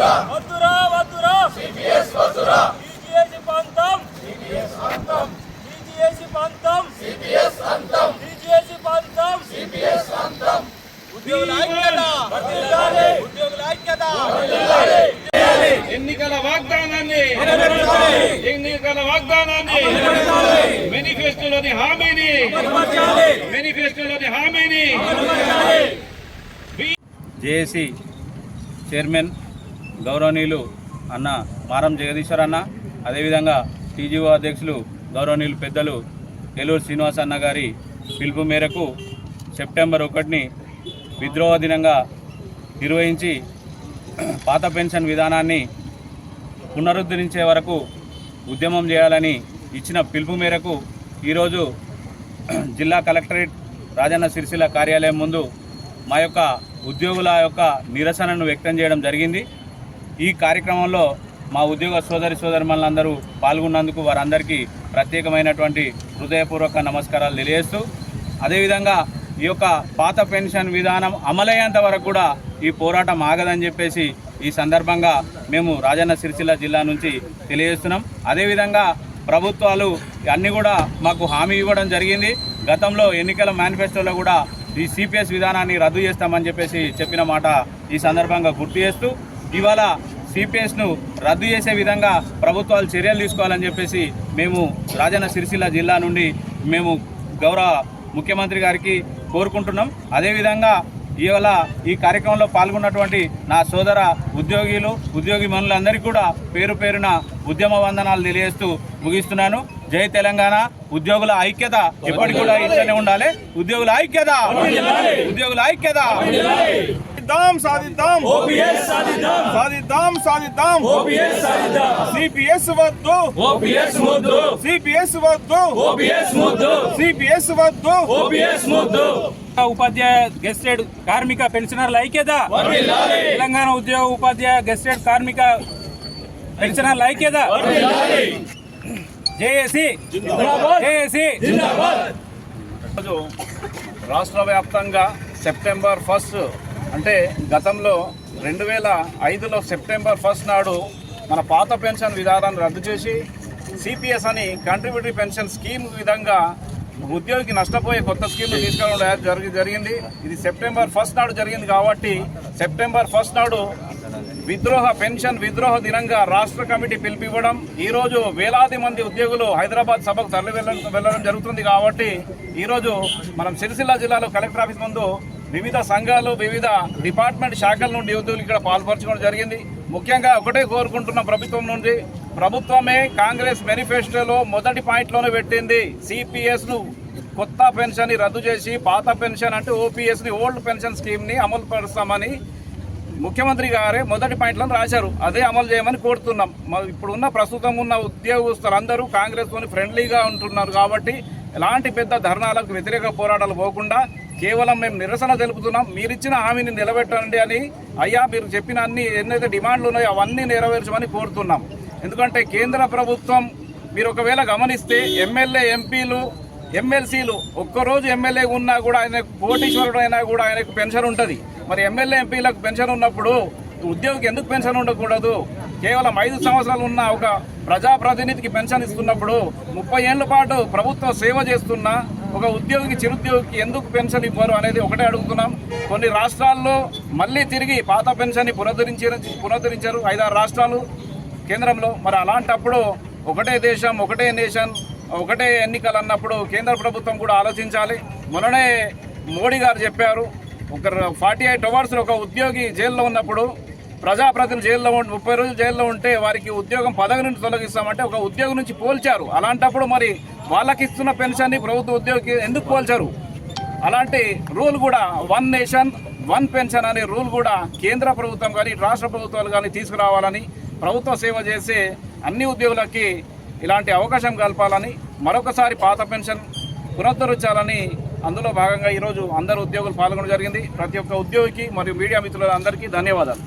వద్దురా. వద్దురా సిపిఎస్ వద్దురా. బీజేపీ పంతం. సిపిఎస్ అంతం ఉద్యోగుల ఐక్యత. వర్ధిల్లాలి ఉద్యోగుల ఐక్యత. ఎన్నికల వాగ్దానాన్ని ఎన్నికల వాగ్దానాన్ని మేనిఫెస్టోలోని హామీని మేనిఫెస్టోలోని హామీని జేఏసీ చైర్మన్ గౌరవనీయులు అన్న మారం జగదీశ్వర్ అన్న అదేవిధంగా టీజీఓ అధ్యక్షులు గౌరవనీయులు పెద్దలు ఏలూరు శ్రీనివాస్ అన్న గారి పిలుపు మేరకు సెప్టెంబర్ ఒకటిని విద్రోహ దినంగా నిర్వహించి పాత పెన్షన్ విధానాన్ని పునరుద్ధరించే వరకు ఉద్యమం చేయాలని ఇచ్చిన పిలుపు మేరకు ఈరోజు జిల్లా కలెక్టరేట్ రాజన్న సిరిసిల్ల కార్యాలయం ముందు మా యొక్క ఉద్యోగుల యొక్క నిరసనను వ్యక్తం చేయడం జరిగింది. ఈ కార్యక్రమంలో మా ఉద్యోగ సోదరి సోదరిమణులందరూ పాల్గొన్నందుకు వారందరికీ ప్రత్యేకమైనటువంటి హృదయపూర్వక నమస్కారాలు తెలియజేస్తూ అదేవిధంగా ఈ యొక్క పాత పెన్షన్ విధానం అమలయ్యేంత వరకు కూడా ఈ పోరాటం ఆగదని చెప్పేసి ఈ సందర్భంగా మేము రాజన్న సిరిసిల్ల జిల్లా నుంచి తెలియజేస్తున్నాం. అదేవిధంగా ప్రభుత్వాలు అన్నీ కూడా మాకు హామీ ఇవ్వడం జరిగింది. గతంలో ఎన్నికల మేనిఫెస్టోలో కూడా ఈ సిపిఎస్ విధానాన్ని రద్దు చేస్తామని చెప్పేసి చెప్పిన మాట ఈ సందర్భంగా గుర్తు చేస్తూ ఇవాళ సిపిఎస్ను రద్దు చేసే విధంగా ప్రభుత్వాలు చర్యలు తీసుకోవాలని చెప్పేసి మేము రాజన్న సిరిసిల్ల జిల్లా నుండి మేము గౌరవ ముఖ్యమంత్రి గారికి కోరుకుంటున్నాం. అదేవిధంగా ఇవాళ ఈ కార్యక్రమంలో పాల్గొన్నటువంటి నా సోదర ఉద్యోగులు ఉద్యోగి మనులందరికీ కూడా పేరు పేరున ఉద్యమ వందనాలు తెలియజేస్తూ ముగిస్తున్నాను. జై తెలంగాణ. ఉద్యోగుల ఐక్యత ఎప్పటికి కూడా ఇచ్చనే ఉండాలి. ఉద్యోగుల ఐక్యత. ఉద్యోగుల ఐక్యత. సాధిద్దాం సాధిద్దాం ఓపీఎస్ సాధిద్దాం సాధిద్దాం సాధిద్దాం ఓపీఎస్ సాధిద్దాం సిపిఎస్ వద్దు ఓపీఎస్ ముద్దు సిపిఎస్ వద్దు ఓపీఎస్ ముద్దు సిపిఎస్ వద్దు ఓపీఎస్ ముద్దు ఉపాధ్యాయ గెస్టెడ్ కార్మిక పెన్షనర్ల ఐక్యత తెలంగాణ ఉద్యోగ ఉపాధ్యాయ గెస్టెడ్ కార్మిక పెన్షనర్ల ఐక్యత జేఏసీ జేఏసీ ఈరోజు రాష్ట్ర వ్యాప్తంగా సెప్టెంబర్ ఫస్ట్ అంటే గతంలో రెండు వేల ఐదులో సెప్టెంబర్ ఫస్ట్ నాడు మన పాత పెన్షన్ విధానాన్ని రద్దు చేసి సిపిఎస్ అని కంట్రిబ్యూటరీ పెన్షన్ స్కీమ్ విధంగా ఉద్యోగికి నష్టపోయే కొత్త స్కీమ్ తీసుకురావడం జరిగి జరిగింది. ఇది సెప్టెంబర్ ఫస్ట్ నాడు జరిగింది కాబట్టి సెప్టెంబర్ ఫస్ట్ నాడు విద్రోహ పెన్షన్ విద్రోహ దినంగా రాష్ట్ర కమిటీ పిలిపివ్వడం. ఈరోజు వేలాది మంది ఉద్యోగులు హైదరాబాద్ సభకు తరలి వెళ్ళడం వెళ్ళడం జరుగుతుంది కాబట్టి ఈరోజు మనం సిరిసిల్ల జిల్లాలో కలెక్టర్ ఆఫీస్ ముందు వివిధ సంఘాలు వివిధ డిపార్ట్మెంట్ శాఖల నుండి యువతులు ఇక్కడ పాల్పరచుకోవడం జరిగింది. ముఖ్యంగా ఒకటే కోరుకుంటున్న ప్రభుత్వం నుండి ప్రభుత్వమే కాంగ్రెస్ మేనిఫెస్టోలో మొదటి పాయింట్లోనే పెట్టింది సిపిఎస్ను. కొత్త పెన్షన్ రద్దు చేసి పాత పెన్షన్ అంటే ఓపీఎస్ని ఓల్డ్ పెన్షన్ స్కీమ్ని అమలు పరుస్తామని ముఖ్యమంత్రి గారే మొదటి పాయింట్లో రాశారు. అదే అమలు చేయమని కోరుతున్నాం. ఇప్పుడున్న ఇప్పుడు ఉన్న ప్రస్తుతం ఉన్న ఉద్యోగస్తులందరూ కాంగ్రెస్తోని ఫ్రెండ్లీగా ఉంటున్నారు కాబట్టి ఎలాంటి పెద్ద ధర్నాలకు వ్యతిరేక పోరాటాలు పోకుండా కేవలం మేము నిరసన తెలుపుతున్నాం మీరిచ్చిన హామీని నిలబెట్టండి అని అయ్యా మీరు చెప్పిన అన్ని ఎన్నైతే డిమాండ్లు ఉన్నాయో అవన్నీ నెరవేర్చమని కోరుతున్నాం. ఎందుకంటే కేంద్ర ప్రభుత్వం మీరు ఒకవేళ గమనిస్తే ఎమ్మెల్యే ఎంపీలు ఎమ్మెల్సీలు ఒక్కరోజు ఎమ్మెల్యే ఉన్నా కూడా ఆయనకు కోటీశ్వరుడు అయినా కూడా ఆయనకు పెన్షన్ ఉంటుంది. మరి ఎమ్మెల్యే ఎంపీలకు పెన్షన్ ఉన్నప్పుడు ఉద్యోగికి ఎందుకు పెన్షన్ ఉండకూడదు? కేవలం ఐదు సంవత్సరాలు ఉన్న ఒక ప్రజాప్రతినిధికి పెన్షన్ ఇస్తున్నప్పుడు ముప్పై ఏళ్ళ పాటు ప్రభుత్వ సేవ చేస్తున్న ఒక ఉద్యోగికి చిరుద్యోగికి ఎందుకు పెన్షన్ ఇవ్వరు అనేది ఒకటే అడుగుతున్నాం. కొన్ని రాష్ట్రాల్లో మళ్ళీ తిరిగి పాత పెన్షన్ని పునరుద్ధరించారు పునరుద్ధరించారు ఐదారు రాష్ట్రాలు కేంద్రంలో. మరి అలాంటప్పుడు ఒకటే దేశం ఒకటే నేషన్ ఒకటే ఎన్నికలు అన్నప్పుడు కేంద్ర ప్రభుత్వం కూడా ఆలోచించాలి. మొన్ననే మోడీ గారు చెప్పారు ఒక ఫార్టీ ఎయిట్ అవర్స్ ఒక ఉద్యోగి జైల్లో ఉన్నప్పుడు ప్రజాప్రతినిధులు జైల్లో ఉండి ముప్పై రోజులు జైల్లో ఉంటే వారికి ఉద్యోగం పదవి నుంచి తొలగిస్తామంటే ఒక ఉద్యోగం నుంచి పోల్చారు. అలాంటప్పుడు మరి వాళ్ళకి ఇస్తున్న పెన్షన్ని ప్రభుత్వ ఉద్యోగికి ఎందుకు పోల్చారు? అలాంటి రూల్ కూడా వన్ నేషన్ వన్ పెన్షన్ అనే రూల్ కూడా కేంద్ర ప్రభుత్వం కానీ రాష్ట్ర ప్రభుత్వాలు కానీ తీసుకురావాలని ప్రభుత్వ సేవ చేసే అన్ని ఉద్యోగులకి ఇలాంటి అవకాశం కల్పాలని మరొకసారి పాత పెన్షన్ పునరుద్ధరించాలని అందులో భాగంగా ఈరోజు అందరు ఉద్యోగులు పాల్గొనడం జరిగింది. ప్రతి ఒక్క ఉద్యోగికి మరియు మీడియా మిత్రులందరికీ ధన్యవాదాలు.